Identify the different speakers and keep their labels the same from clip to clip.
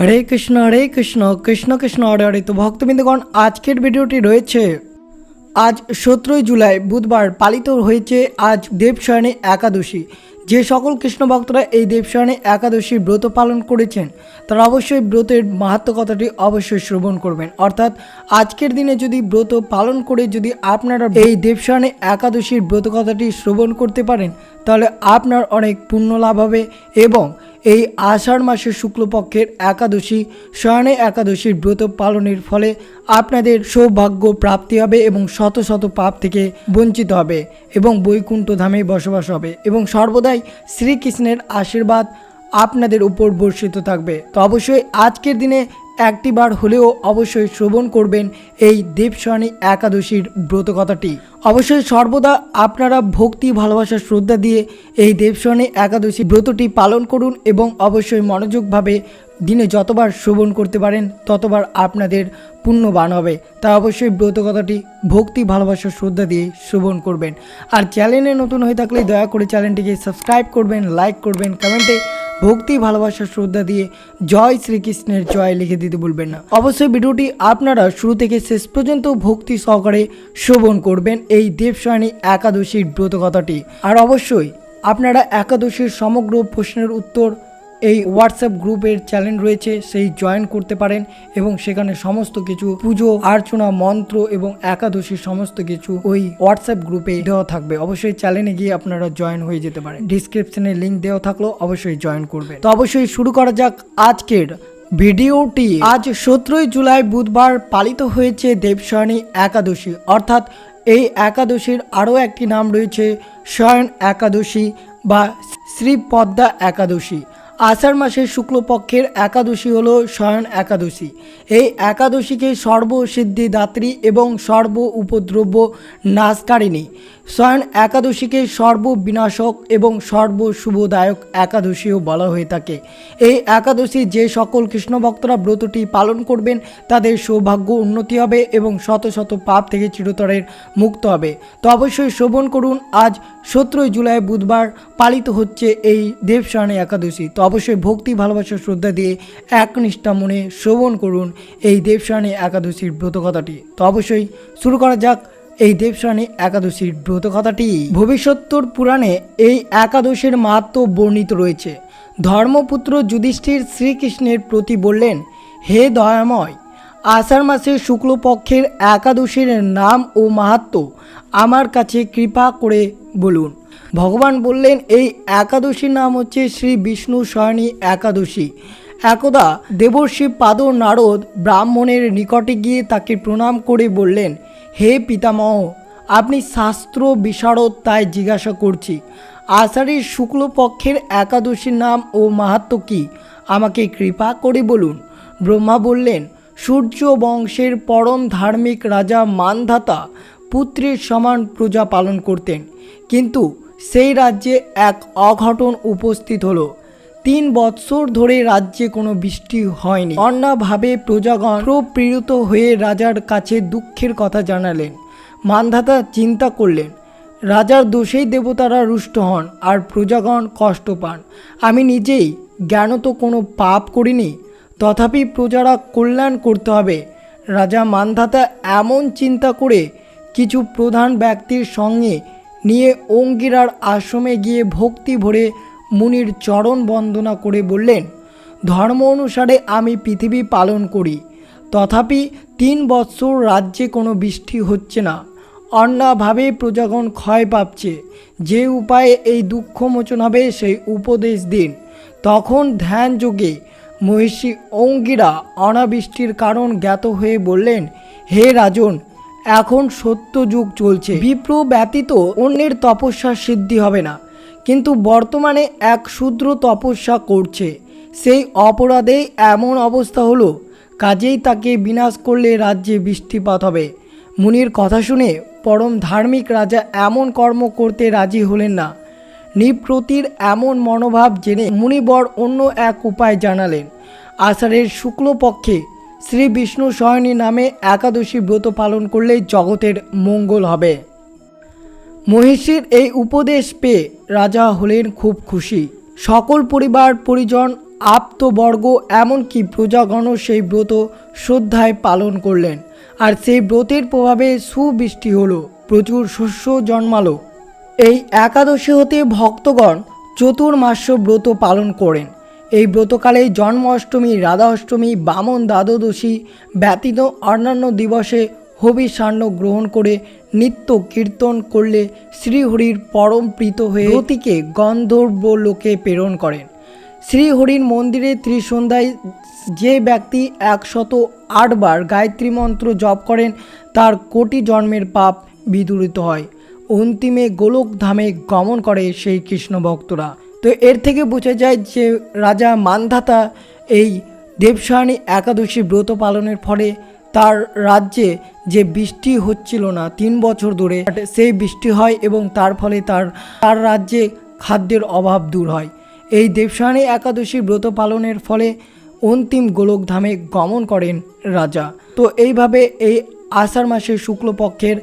Speaker 1: হরে কৃষ্ণ হরে কৃষ্ণ কৃষ্ণ কৃষ্ণ হরে হরে তো ভক্তবৃন্দগণ আজকের ভিডিওটি রয়েছে আজ সতেরোই জুলাই বুধবার পালিত হয়েছে আজ দেবশয়নী একাদশী যে সকল কৃষ্ণ ভক্তরা এই দেবশয়নী একাদশীর ব্রত পালন করেছেন তারা অবশ্যই ব্রতের মাহাত্ম কথাটি অবশ্যই শ্রবণ করবেন অর্থাৎ আজকের দিনে যদি ব্রত পালন করে যদি আপনারা এই দেবশয়নী একাদশীর ব্রত কথাটি শ্রবণ করতে পারেন তাহলে আপনার অনেক পুণ্য লাভ হবে এবং এই আষাঢ় মাসের শুক্লপক্ষের একাদশী শয়নে একাদশীর ব্রত পালনের ফলে আপনাদের সৌভাগ্য প্রাপ্তি হবে এবং শত শত পাপ থেকে বঞ্চিত হবে এবং বৈকুণ্ঠ ধামে বসবাস হবে এবং সর্বদাই শ্রীকৃষ্ণের আশীর্বাদ আপনাদের উপর বর্ষিত থাকবে তো অবশ্যই আজকের দিনে একটিবার হলেও অবশ্যই শ্রবণ করবেন এই দেবস্বর্ণী একাদশীর ব্রত কথাটি অবশ্যই সর্বদা আপনারা ভক্তি ভালোবাসা শ্রদ্ধা দিয়ে এই দেবস্বর্ণী একাদশী ব্রতটি পালন করুন এবং অবশ্যই মনোযোগভাবে দিনে যতবার শ্রবণ করতে পারেন ততবার আপনাদের পুণ্যবান হবে তা অবশ্যই ব্রত কথাটি ভক্তি ভালোবাসা শ্রদ্ধা দিয়ে শ্রবণ করবেন আর চ্যানেলে নতুন হয়ে থাকলে দয়া করে চ্যানেলটিকে সাবস্ক্রাইব করবেন লাইক করবেন কমেন্টে ভক্তি ভালোবাসা শ্রদ্ধা দিয়ে জয় শ্রীকৃষ্ণের জয় লিখে দিতে বলবেন না অবশ্যই ভিডিওটি আপনারা শুরু থেকে শেষ পর্যন্ত ভক্তি সহকারে শ্রবণ করবেন এই দেবসায়নী একাদশীর ব্রত কথাটি আর অবশ্যই আপনারা একাদশীর সমগ্র প্রশ্নের উত্তর এই হোয়াটসঅ্যাপ গ্রুপের চ্যানেল রয়েছে সেই জয়েন করতে পারেন এবং সেখানে সমস্ত কিছু পুজো আর্চনা মন্ত্র এবং একাদশীর সমস্ত কিছু ওই হোয়াটসঅ্যাপ গ্রুপে দেওয়া থাকবে অবশ্যই চ্যানেলে গিয়ে আপনারা জয়েন হয়ে যেতে পারেন ডিসক্রিপশনে লিঙ্ক দেওয়া থাকলো অবশ্যই জয়েন করবে তো অবশ্যই শুরু করা যাক আজকের ভিডিওটি আজ সতেরোই জুলাই বুধবার পালিত হয়েছে দেবশয়নী একাদশী অর্থাৎ এই একাদশীর আরও একটি নাম রয়েছে শয়ন একাদশী বা শ্রীপদ্মা একাদশী আষাঢ় মাসের শুক্লপক্ষের একাদশী হল শয়ন একাদশী এই একাদশীকে সর্বসিদ্ধি দাত্রী এবং সর্ব উপদ্রব্য নাশকারিণী স্বয়ন একাদশীকে সর্ববিনাশক এবং সর্বশুভদায়ক একাদশীও বলা হয়ে থাকে এই একাদশী যে সকল কৃষ্ণভক্তরা ব্রতটি পালন করবেন তাদের সৌভাগ্য উন্নতি হবে এবং শত শত পাপ থেকে চিরতরের মুক্ত হবে তো অবশ্যই শ্রবণ করুন আজ সতেরোই জুলাই বুধবার পালিত হচ্ছে এই দেবশয়নে একাদশী তো অবশ্যই ভক্তি ভালোবাসা শ্রদ্ধা দিয়ে একনিষ্ঠা মনে শ্রবণ করুন এই দেবশয়নে একাদশীর ব্রতকথাটি তো অবশ্যই শুরু করা যাক এই দেবসানী একাদশীর ব্রত কথাটি ভবিষ্যত্তর পুরাণে এই একাদশীর মাহাত্ম বর্ণিত রয়েছে ধর্মপুত্র যুধিষ্ঠির শ্রীকৃষ্ণের প্রতি বললেন হে দয়াময় আষাঢ় মাসে শুক্লপক্ষের একাদশীর নাম ও মাহাত্ম আমার কাছে কৃপা করে বলুন ভগবান বললেন এই একাদশীর নাম হচ্ছে শ্রী বিষ্ণু সয়নী একাদশী একদা দেবর্ষী পাদ নারদ ব্রাহ্মণের নিকটে গিয়ে তাকে প্রণাম করে বললেন হে পিতামহ আপনি শাস্ত্র বিশারদ তাই জিজ্ঞাসা করছি আষাঢ়ের শুক্লপক্ষের একাদশীর নাম ও মাহাত্ম কী আমাকে কৃপা করে বলুন ব্রহ্মা বললেন সূর্য বংশের পরম ধার্মিক রাজা মানধাতা পুত্রের সমান প্রজা পালন করতেন কিন্তু সেই রাজ্যে এক অঘটন উপস্থিত হলো তিন বৎসর ধরে রাজ্যে কোনো বৃষ্টি হয়নি অন্যভাবে প্রজাগণ প্রপীড়িত হয়ে রাজার কাছে দুঃখের কথা জানালেন মান্ধাতা চিন্তা করলেন রাজার দোষেই দেবতারা রুষ্ট হন আর প্রজাগণ কষ্ট পান আমি নিজেই জ্ঞান তো কোনো পাপ করিনি তথাপি প্রজারা কল্যাণ করতে হবে রাজা মান্ধাতা এমন চিন্তা করে কিছু প্রধান ব্যক্তির সঙ্গে নিয়ে অঙ্গিরার আশ্রমে গিয়ে ভক্তি ভরে মুনির চরণ বন্দনা করে বললেন ধর্ম অনুসারে আমি পৃথিবী পালন করি তথাপি তিন বৎসর রাজ্যে কোনো বৃষ্টি হচ্ছে না অন্যভাবে প্রজাগণ ক্ষয় পাচ্ছে যে উপায়ে এই দুঃখমোচন হবে সেই উপদেশ দিন তখন ধ্যান যোগে মহিষী অঙ্গিরা অনাবৃষ্টির কারণ জ্ঞাত হয়ে বললেন হে রাজন এখন সত্য যুগ চলছে বিপ্র ব্যতীত অন্যের তপস্যা সিদ্ধি হবে না কিন্তু বর্তমানে এক শূদ্র তপস্যা করছে সেই অপরাধে এমন অবস্থা হলো কাজেই তাকে বিনাশ করলে রাজ্যে বৃষ্টিপাত হবে মুনির কথা শুনে পরম ধার্মিক রাজা এমন কর্ম করতে রাজি হলেন না নিপ্রতির এমন মনোভাব জেনে মুনিবর অন্য এক উপায় জানালেন আষাঢ়ের শুক্লপক্ষে শ্রী বিষ্ণু সয়নী নামে একাদশী ব্রত পালন করলে জগতের মঙ্গল হবে মহিষীর এই উপদেশ পেয়ে রাজা হলেন খুব খুশি সকল পরিবার পরিজন আপ্তবর্গ এমনকি প্রজাগণও সেই ব্রত শ্রদ্ধায় পালন করলেন আর সেই ব্রতের প্রভাবে সুবৃষ্টি হল প্রচুর শস্য জন্মালো এই একাদশী হতে ভক্তগণ চতুর্মাস্য ব্রত পালন করেন এই ব্রতকালে জন্মাষ্টমী রাধা অষ্টমী বামন দ্বাদশী ব্যতীত অন্যান্য দিবসে হবি সান্ন গ্রহণ করে নিত্য কীর্তন করলে শ্রীহরির পরম প্রীত হয়ে গতিকে গন্ধর্ব লোকে প্রেরণ করেন শ্রীহরির মন্দিরে ত্রিসন্ধ্যায় যে ব্যক্তি একশত আটবার গায়ত্রী মন্ত্র জপ করেন তার কোটি জন্মের পাপ বিদূরিত হয় অন্তিমে গোলক ধামে গমন করে সেই কৃষ্ণ ভক্তরা তো এর থেকে বোঝা যায় যে রাজা মান্ধাতা এই দেবসায়নী একাদশী ব্রত পালনের ফলে তার রাজ্যে যে বৃষ্টি হচ্ছিল না তিন বছর ধরে সেই বৃষ্টি হয় এবং তার ফলে তার তার রাজ্যে খাদ্যের অভাব দূর হয় এই দেবসায়নী একাদশী ব্রত পালনের ফলে অন্তিম গোলকধামে গমন করেন রাজা তো এইভাবে এই আষাঢ় মাসের শুক্লপক্ষের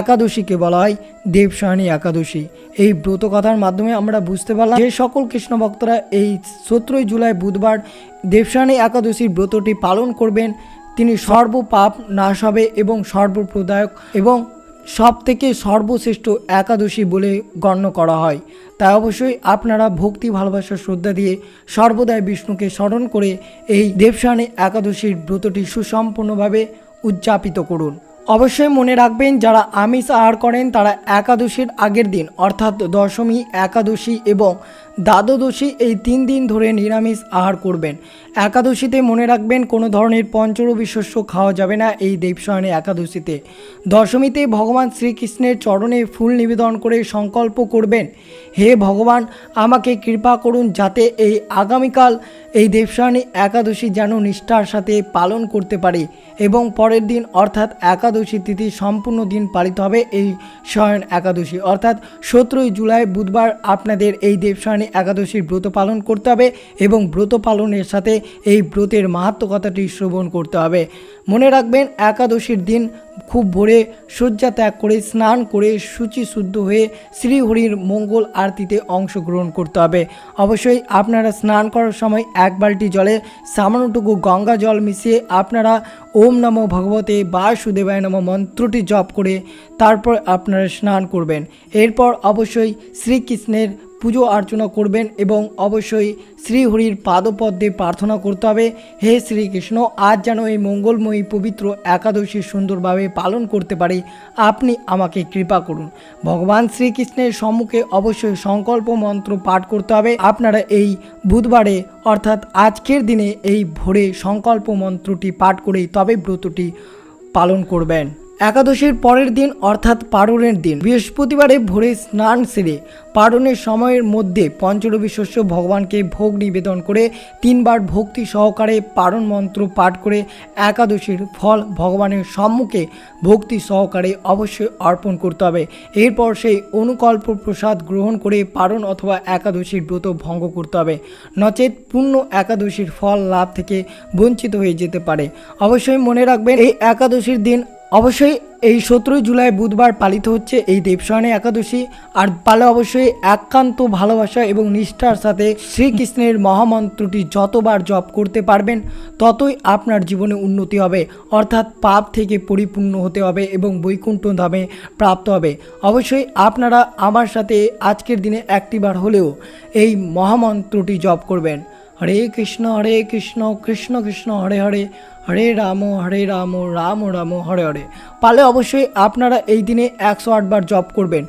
Speaker 1: একাদশীকে বলা হয় দেবসায়নী একাদশী এই ব্রত কথার মাধ্যমে আমরা বুঝতে পারলাম যে সকল কৃষ্ণ ভক্তরা এই সতেরোই জুলাই বুধবার দেবসায়নী একাদশীর ব্রতটি পালন করবেন তিনি সর্বপাপ নাশ হবে এবং সর্বপ্রদায়ক এবং সব থেকে সর্বশ্রেষ্ঠ একাদশী বলে গণ্য করা হয় তাই অবশ্যই আপনারা ভক্তি ভালোবাসা শ্রদ্ধা দিয়ে সর্বদাই বিষ্ণুকে স্মরণ করে এই দেবসানে একাদশীর ব্রতটি সুসম্পন্নভাবে উদযাপিত করুন অবশ্যই মনে রাখবেন যারা আমিষ আহার করেন তারা একাদশীর আগের দিন অর্থাৎ দশমী একাদশী এবং দ্বাদশী এই তিন দিন ধরে নিরামিষ আহার করবেন একাদশীতে মনে রাখবেন কোনো ধরনের পঞ্চরবি শস্য খাওয়া যাবে না এই দেবসয়নে একাদশীতে দশমীতে ভগবান শ্রীকৃষ্ণের চরণে ফুল নিবেদন করে সংকল্প করবেন হে ভগবান আমাকে কৃপা করুন যাতে এই আগামীকাল এই দেবসায়নী একাদশী যেন নিষ্ঠার সাথে পালন করতে পারি এবং পরের দিন অর্থাৎ একাদশী তিথি সম্পূর্ণ দিন পালিত হবে এই শয়ন একাদশী অর্থাৎ সতেরোই জুলাই বুধবার আপনাদের এই দেবসায়নী একাদশীর ব্রত পালন করতে হবে এবং ব্রত পালনের সাথে এই ব্রতের মাহাত্ম কথাটি শ্রবণ করতে হবে মনে রাখবেন একাদশীর দিন খুব ভোরে শয্যা ত্যাগ করে স্নান করে সূচি শুদ্ধ হয়ে শ্রীহরির মঙ্গল আরতিতে অংশগ্রহণ করতে হবে অবশ্যই আপনারা স্নান করার সময় এক বালটি জলে সামান্যটুকু গঙ্গা জল মিশিয়ে আপনারা ওম নম ভগবতে বাসুদেবায় নম মন্ত্রটি জপ করে তারপর আপনারা স্নান করবেন এরপর অবশ্যই শ্রীকৃষ্ণের পুজো অর্চনা করবেন এবং অবশ্যই শ্রীহরির পাদপদ্মে প্রার্থনা করতে হবে হে শ্রীকৃষ্ণ আজ যেন এই মঙ্গলময়ী পবিত্র একাদশী সুন্দরভাবে পালন করতে পারি আপনি আমাকে কৃপা করুন ভগবান শ্রীকৃষ্ণের সম্মুখে অবশ্যই সংকল্প মন্ত্র পাঠ করতে হবে আপনারা এই বুধবারে অর্থাৎ আজকের দিনে এই ভোরে সংকল্প মন্ত্রটি পাঠ করেই তবে ব্রতটি পালন করবেন একাদশীর পরের দিন অর্থাৎ পারণের দিন বৃহস্পতিবারে ভোরে স্নান সেরে পারণের সময়ের মধ্যে পঞ্চরবি শস্য ভগবানকে ভোগ নিবেদন করে তিনবার ভক্তি সহকারে পারণ মন্ত্র পাঠ করে একাদশীর ফল ভগবানের সম্মুখে ভক্তি সহকারে অবশ্যই অর্পণ করতে হবে এরপর সেই অনুকল্প প্রসাদ গ্রহণ করে পারণ অথবা একাদশীর ব্রত ভঙ্গ করতে হবে নচেত পূর্ণ একাদশীর ফল লাভ থেকে বঞ্চিত হয়ে যেতে পারে অবশ্যই মনে রাখবেন এই একাদশীর দিন অবশ্যই এই সতেরোই জুলাই বুধবার পালিত হচ্ছে এই দেবসায়নে একাদশী আর পালে অবশ্যই একান্ত ভালোবাসা এবং নিষ্ঠার সাথে শ্রীকৃষ্ণের মহামন্ত্রটি যতবার জপ করতে পারবেন ততই আপনার জীবনে উন্নতি হবে অর্থাৎ পাপ থেকে পরিপূর্ণ হতে হবে এবং বৈকুণ্ঠ ধামে প্রাপ্ত হবে অবশ্যই আপনারা আমার সাথে আজকের দিনে একটিবার হলেও এই মহামন্ত্রটি জপ করবেন হরে কৃষ্ণ হরে কৃষ্ণ কৃষ্ণ কৃষ্ণ হরে হরে হরে রাম হরে রাম রাম রাম হরে হরে পালে অবশ্যই আপনারা এই দিনে একশো আটবার জপ করবেন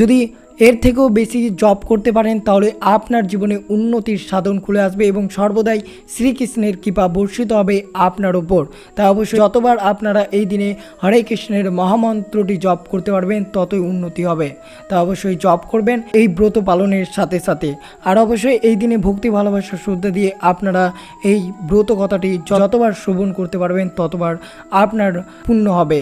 Speaker 1: যদি এর থেকেও বেশি জব করতে পারেন তাহলে আপনার জীবনে উন্নতির সাধন খুলে আসবে এবং সর্বদাই শ্রীকৃষ্ণের কৃপা বর্ষিত হবে আপনার ওপর তাই অবশ্যই যতবার আপনারা এই দিনে হরে কৃষ্ণের মহামন্ত্রটি জব করতে পারবেন ততই উন্নতি হবে তা অবশ্যই জব করবেন এই ব্রত পালনের সাথে সাথে আর অবশ্যই এই দিনে ভক্তি ভালোবাসা শ্রদ্ধা দিয়ে আপনারা এই ব্রত কথাটি যতবার শ্রবণ করতে পারবেন ততবার আপনার পুণ্য হবে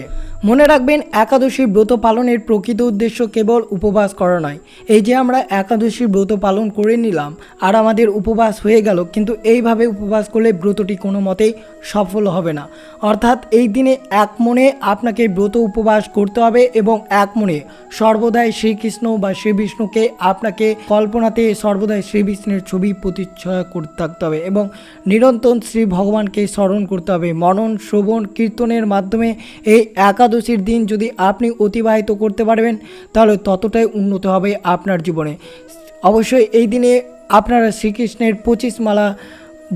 Speaker 1: মনে রাখবেন একাদশী ব্রত পালনের প্রকৃত উদ্দেশ্য কেবল উপবাস করানো নয় এই যে আমরা একাদশীর ব্রত পালন করে নিলাম আর আমাদের উপবাস হয়ে গেল কিন্তু এইভাবে উপবাস করলে ব্রতটি কোনো মতেই সফল হবে না অর্থাৎ এই দিনে এক মনে আপনাকে ব্রত উপবাস করতে হবে এবং এক মনে সর্বদাই শ্রীকৃষ্ণ বা শ্রীবিষ্ণুকে আপনাকে কল্পনাতে সর্বদাই শ্রীবিষ্ণের ছবি প্রতিচ্ছয়া করতে থাকতে হবে এবং নিরন্তর শ্রী ভগবানকে স্মরণ করতে হবে মনন শ্রবণ কীর্তনের মাধ্যমে এই একাদশীর দিন যদি আপনি অতিবাহিত করতে পারবেন তাহলে ততটাই উন্নত হবে আপনার জীবনে অবশ্যই এই দিনে আপনারা শ্রীকৃষ্ণের পঁচিশ মালা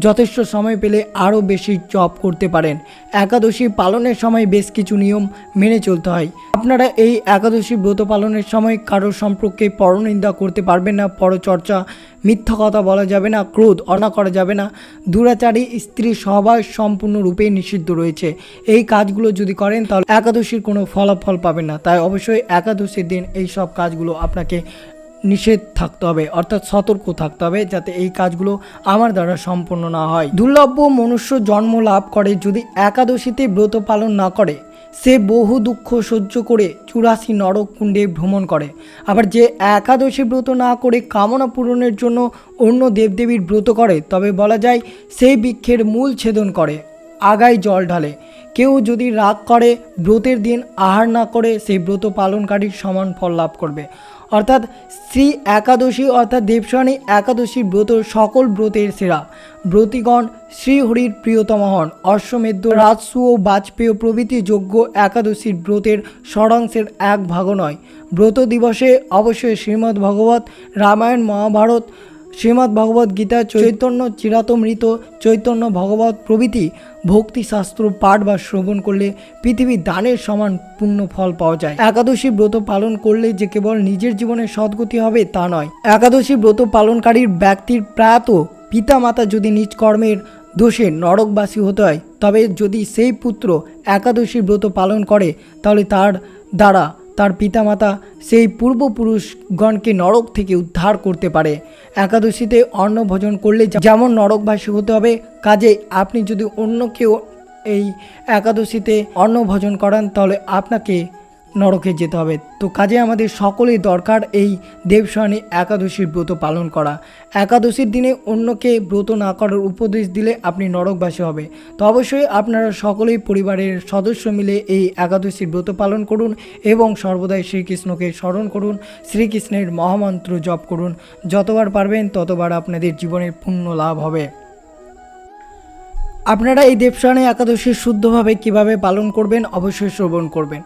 Speaker 1: যথেষ্ট সময় পেলে আরও বেশি চপ করতে পারেন একাদশী পালনের সময় বেশ কিছু নিয়ম মেনে চলতে হয় আপনারা এই একাদশী ব্রত পালনের সময় কারোর সম্পর্কে পরনিন্দা করতে পারবেন না পরচর্চা মিথ্যা কথা বলা যাবে না ক্রোধ অনা করা যাবে না দুরাচারী স্ত্রী সবাই সম্পূর্ণরূপে নিষিদ্ধ রয়েছে এই কাজগুলো যদি করেন তাহলে একাদশীর কোনো ফলাফল পাবেন না তাই অবশ্যই একাদশীর দিন এই সব কাজগুলো আপনাকে নিষেধ থাকতে হবে অর্থাৎ সতর্ক থাকতে হবে যাতে এই কাজগুলো আমার দ্বারা সম্পন্ন না হয় দুর্লভ্য মনুষ্য জন্ম লাভ করে যদি একাদশীতে ব্রত পালন না করে সে বহু দুঃখ সহ্য করে চুরাশি নরক কুণ্ডে ভ্রমণ করে আবার যে একাদশী ব্রত না করে কামনা পূরণের জন্য অন্য দেবদেবীর ব্রত করে তবে বলা যায় সেই বৃক্ষের মূল ছেদন করে আগায় জল ঢালে কেউ যদি রাগ করে ব্রতের দিন আহার না করে সেই ব্রত পালনকারীর সমান ফল লাভ করবে অর্থাৎ শ্রী একাদশী অর্থাৎ দেবসানি একাদশী ব্রত সকল ব্রতের সেরা ব্রতিগণ শ্রীহরির প্রিয়তম হন অশ্বমেধ্য রাজসু ও বাজপেয় প্রভৃতি যোগ্য একাদশীর ব্রতের ষড়াংশের এক ভাগ নয় ব্রত দিবসে অবশ্যই শ্রীমদ্ ভগবত রামায়ণ মহাভারত শ্রীমদ্ ভগবত গীতা চৈতন্য চিরাতমৃত চৈতন্য ভগবত প্রভৃতি ভক্তিশাস্ত্র পাঠ বা শ্রবণ করলে পৃথিবীর দানের সমান পূর্ণ ফল পাওয়া যায় একাদশী ব্রত পালন করলে যে কেবল নিজের জীবনে সদ্গতি হবে তা নয় একাদশী ব্রত পালনকারীর ব্যক্তির প্রায়ত পিতামাতা যদি নিজ কর্মের দোষে নরকবাসী হতে হয় তবে যদি সেই পুত্র একাদশী ব্রত পালন করে তাহলে তার দ্বারা তার পিতামাতা সেই পূর্বপুরুষগণকে নরক থেকে উদ্ধার করতে পারে একাদশীতে অন্ন ভোজন করলে যেমন নরকবাসী হতে হবে কাজে আপনি যদি অন্য কেউ এই একাদশীতে অন্ন ভোজন করান তাহলে আপনাকে নরকে যেতে হবে তো কাজে আমাদের সকলেই দরকার এই দেবসায়নী একাদশীর ব্রত পালন করা একাদশীর দিনে অন্যকে ব্রত না করার উপদেশ দিলে আপনি নরকবাসী হবে তো অবশ্যই আপনারা সকলেই পরিবারের সদস্য মিলে এই একাদশীর ব্রত পালন করুন এবং সর্বদাই শ্রীকৃষ্ণকে স্মরণ করুন শ্রীকৃষ্ণের মহামন্ত্র জপ করুন যতবার পারবেন ততবার আপনাদের জীবনের পুণ্য লাভ হবে আপনারা এই দেবশায়নী একাদশী শুদ্ধভাবে কিভাবে পালন করবেন অবশ্যই শ্রবণ করবেন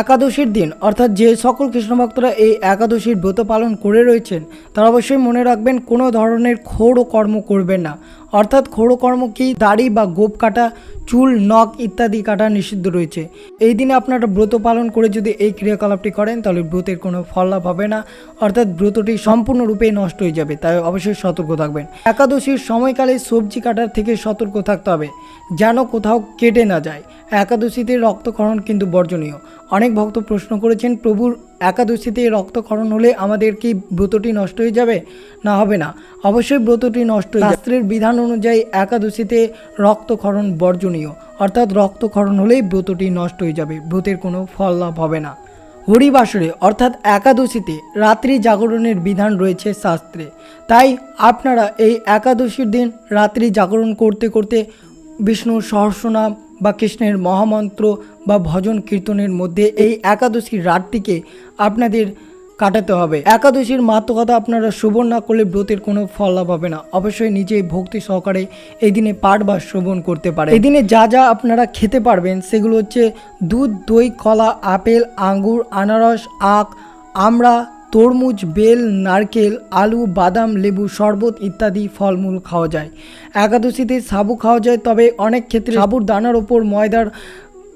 Speaker 1: একাদশীর দিন অর্থাৎ যে সকল কৃষ্ণভক্তরা এই একাদশীর ব্রত পালন করে রয়েছেন তারা অবশ্যই মনে রাখবেন কোনো ধরনের খোড় কর্ম করবেন না অর্থাৎ খোড়কর্ম কি দাড়ি বা গোপ কাটা চুল নখ ইত্যাদি কাটা নিষিদ্ধ রয়েছে এই দিনে আপনারা ব্রত পালন করে যদি এই ক্রিয়াকলাপটি করেন তাহলে ব্রতের কোনো ফললাভ হবে না অর্থাৎ ব্রতটি সম্পূর্ণরূপে নষ্ট হয়ে যাবে তাই অবশ্যই সতর্ক থাকবেন একাদশীর সময়কালে সবজি কাটার থেকে সতর্ক থাকতে হবে যেন কোথাও কেটে না যায় একাদশীতে রক্তক্ষরণ কিন্তু বর্জনীয় অনেক ভক্ত প্রশ্ন করেছেন প্রভুর একাদশীতে রক্তক্ষরণ হলে আমাদের কি ব্রতটি নষ্ট হয়ে যাবে না হবে না অবশ্যই ব্রতটি নষ্ট শাস্ত্রের বিধান অনুযায়ী একাদশীতে রক্তক্ষরণ বর্জনীয় অর্থাৎ রক্তক্ষরণ হলেই ব্রতটি নষ্ট হয়ে যাবে ব্রতের কোনো ফল লাভ হবে না হরিবাসরে অর্থাৎ একাদশীতে রাত্রি জাগরণের বিধান রয়েছে শাস্ত্রে তাই আপনারা এই একাদশীর দিন রাত্রি জাগরণ করতে করতে বিষ্ণুর সহস্রনাম বা কৃষ্ণের মহামন্ত্র বা ভজন কীর্তনের মধ্যে এই একাদশীর রাতটিকে আপনাদের কাটাতে হবে একাদশীর মাত্রকথা আপনারা শ্রবণ না করলে ব্রতের কোনো ফল লাভ হবে না অবশ্যই নিজেই ভক্তি সহকারে এই দিনে পাঠ বা শ্রবণ করতে পারে এই দিনে যা যা আপনারা খেতে পারবেন সেগুলো হচ্ছে দুধ দই কলা আপেল আঙ্গুর আনারস আখ আমরা তরমুজ বেল নারকেল আলু বাদাম লেবু শরবত ইত্যাদি ফলমূল খাওয়া যায় একাদশীতে সাবু খাওয়া যায় তবে অনেক ক্ষেত্রে সাবুর দানার ওপর ময়দার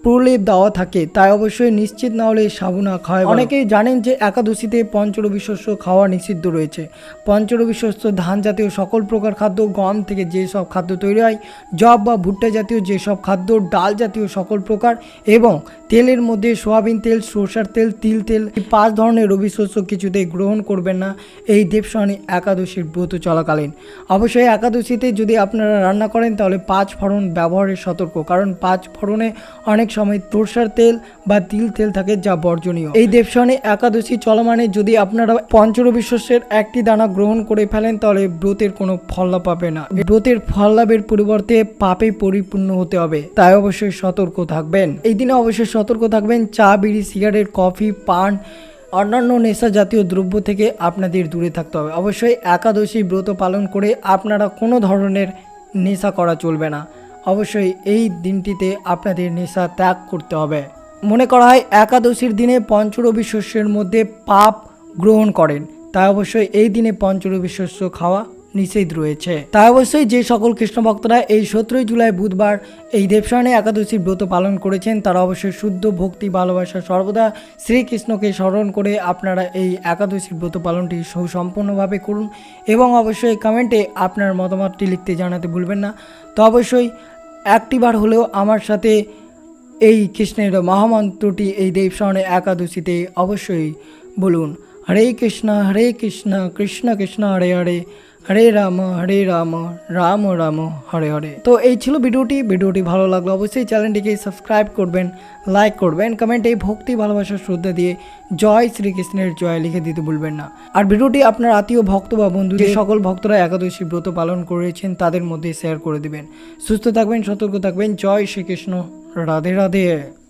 Speaker 1: প্রলেপ দেওয়া থাকে তাই অবশ্যই নিশ্চিত না হলে সাবুনা খাওয়া অনেকেই জানেন যে একাদশীতে পঞ্চরবি খাওয়া নিষিদ্ধ রয়েছে পঞ্চরবি ধান জাতীয় সকল প্রকার খাদ্য গম থেকে যেসব খাদ্য তৈরি হয় জব বা ভুট্টা জাতীয় যেসব খাদ্য ডাল জাতীয় সকল প্রকার এবং তেলের মধ্যে সোয়াবিন তেল সর্ষার তেল তিল তেল এই পাঁচ ধরনের রবি শস্য কিছুতেই গ্রহণ করবেন না এই দেবস্বামী একাদশীর ব্রত চলাকালীন অবশ্যই একাদশীতে যদি আপনারা রান্না করেন তাহলে পাঁচ ফোড়ন ব্যবহারের সতর্ক কারণ পাঁচ ফোড়নে অনেক সময় তোরসার তেল বা তিল তেল থাকে যা বর্জনীয় এই দেবস্বামী একাদশী চলমানে যদি আপনারা পঞ্চরবি শস্যের একটি দানা গ্রহণ করে ফেলেন তাহলে ব্রতের কোনো ফল্লা পাবে না ব্রতের ফল্লাভের পরিবর্তে পাপে পরিপূর্ণ হতে হবে তাই অবশ্যই সতর্ক থাকবেন এই দিনে অবশ্যই সতর্ক থাকবেন চা বিড়ি সিগারেট কফি পান অন্যান্য নেশা জাতীয় দ্রব্য থেকে আপনাদের দূরে থাকতে হবে অবশ্যই একাদশী ব্রত পালন করে আপনারা কোনো ধরনের নেশা করা চলবে না অবশ্যই এই দিনটিতে আপনাদের নেশা ত্যাগ করতে হবে মনে করা হয় একাদশীর দিনে পঞ্চরবি শস্যের মধ্যে পাপ গ্রহণ করেন তাই অবশ্যই এই দিনে পঞ্চরবি শস্য খাওয়া নিষেধ রয়েছে তাই অবশ্যই যে সকল কৃষ্ণ ভক্তরা এই সতেরোই জুলাই বুধবার এই দেবশয়নে একাদশী ব্রত পালন করেছেন তারা অবশ্যই শুদ্ধ ভক্তি ভালোবাসা সর্বদা শ্রীকৃষ্ণকে স্মরণ করে আপনারা এই একাদশীর ব্রত পালনটি সুসম্পন্নভাবে করুন এবং অবশ্যই কমেন্টে আপনার মতামতটি লিখতে জানাতে ভুলবেন না তো অবশ্যই একটিবার হলেও আমার সাথে এই কৃষ্ণের মহামন্ত্রটি এই দেবশরণে একাদশীতে অবশ্যই বলুন হরে কৃষ্ণ হরে কৃষ্ণ কৃষ্ণ কৃষ্ণ হরে হরে হরে রাম হরে রাম রাম রাম হরে হরে তো এই ছিল ভিডিওটি ভিডিওটি ভালো লাগলো অবশ্যই চ্যানেলটিকে সাবস্ক্রাইব করবেন লাইক করবেন কমেন্টে এই ভক্তি ভালোবাসার শ্রদ্ধা দিয়ে জয় শ্রীকৃষ্ণের জয় লিখে দিতে ভুলবেন না আর ভিডিওটি আপনার আত্মীয় ভক্ত বা বন্ধু যে সকল ভক্তরা একাদশী ব্রত পালন করেছেন তাদের মধ্যে শেয়ার করে দিবেন সুস্থ থাকবেন সতর্ক থাকবেন জয় শ্রীকৃষ্ণ রাধে রাধে